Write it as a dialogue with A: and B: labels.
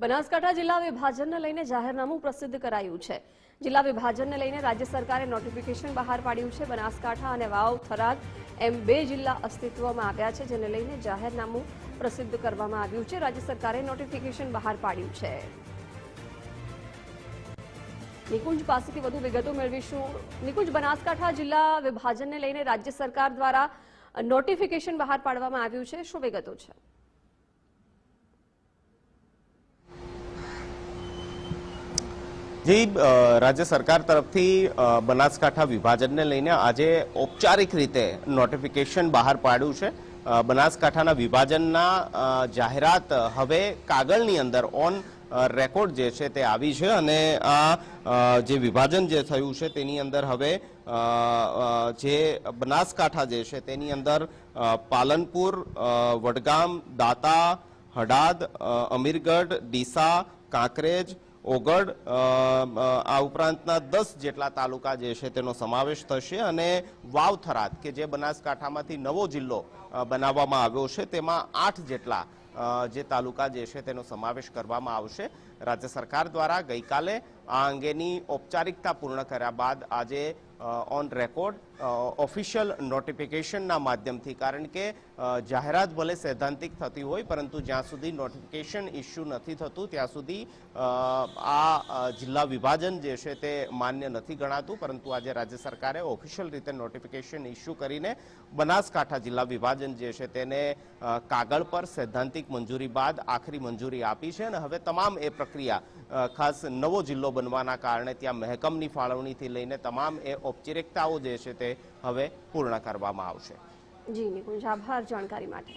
A: બનાસકાંઠા જિલ્લા વિભાજનને લઈને જાહેરનામું પ્રસિદ્ધ કરાયું છે. જિલ્લા વિભાજનને લઈને રાજ્ય સરકારે નોટિફિકેશન બહાર પાડ્યું છે. બનાસકાંઠા અને વાવ, થરાદ એમ બે જિલ્લા અસ્તિત્વમાં આવ્યા છે, જેને લઈને જાહેરનામું પ્રસિદ્ધ કરવામાં આવ્યું છે. રાજ્ય સરકારે નોટિફિકેશન બહાર પાડ્યું છે. નિકુંજ પાસેથી વધુ વિગતો મેળવીશું. નિકુંજ, બનાસકાંઠા જિલ્લા વિભાજનને લઈને રાજ્ય સરકાર દ્વારા નોટિફિકેશન બહાર પાડવામાં આવ્યું છે. શું વિગતો છે?
B: જી રાજ્ય સરકાર તરફથી બનાસકાંઠા વિભાજનને લઈને આજે ઔપચારિક રીતે નોટિફિકેશન બહાર પાડ્યું છે. બનાસકાંઠાના વિભાજનના જાહેરાત હવે કાગળની અંદર ઓન રેકોર્ડ જે છે તે આવી છે અને આ જે વિભાજન જે થયું છે તેની અંદર હવે જે બનાસકાંઠા જે છે તેની અંદર પાલનપુર વડગામ, દાતા, હડાદ અમીરગઢ, ડીસા, કાંકરેજ ઓગડ આ ઉપરાંતના દસ જેટલા તાલુકા જે છે તેનો સમાવેશ થશે અને વાવ થરાદ કે જે બનાસકાંઠામાંથી નવો જિલ્લો બનાવવામાં આવ્યો છે, તેમાં આઠ જેટલા જે તાલુકા જે છે તેનો સમાવેશ કરવામાં આવશે. રાજ્ય સરકાર દ્વારા ગઈકાલે આ અંગેની ઔપચારિકતા પૂર્ણ કર્યા બાદ આજે ઓન રેકોર્ડ ઓફિશિયલ નોટિફિકેશનના માધ્યમથી. કારણ કે જાહેરાત ભલે સૈદ્ધાંતિક થતી હોય, પરંતુ જ્યાં સુધી નોટિફિકેશન ઇસ્યુ નથી થતું, ત્યાં સુધી આ જિલ્લા વિભાજન જે છે તે માન્ય નથી ગણાતું. પરંતુ આજે રાજ્ય સરકારે ઓફિશિયલ રીતે નોટિફિકેશન ઇસ્યુ કરીને બનાસકાંઠા જિલ્લા વિભાજન જે છે તેને કાગળ પર સૈદ્ધાંતિક મંજૂરી બાદ આખરી મંજૂરી આપી છે. અને હવે તમામ એ પ્રક્રિયા ખાસ નવો જિલ્લો બનવાના કારણે ત્યાં મહેકમની ફાળવણીથી લઈને તમામ એ ઔપચારિકતાઓ જે છે તે હવે પૂર્ણ કરવામાં આવશે.
A: જી નિકુંજ આભાર જાણકારી માટે.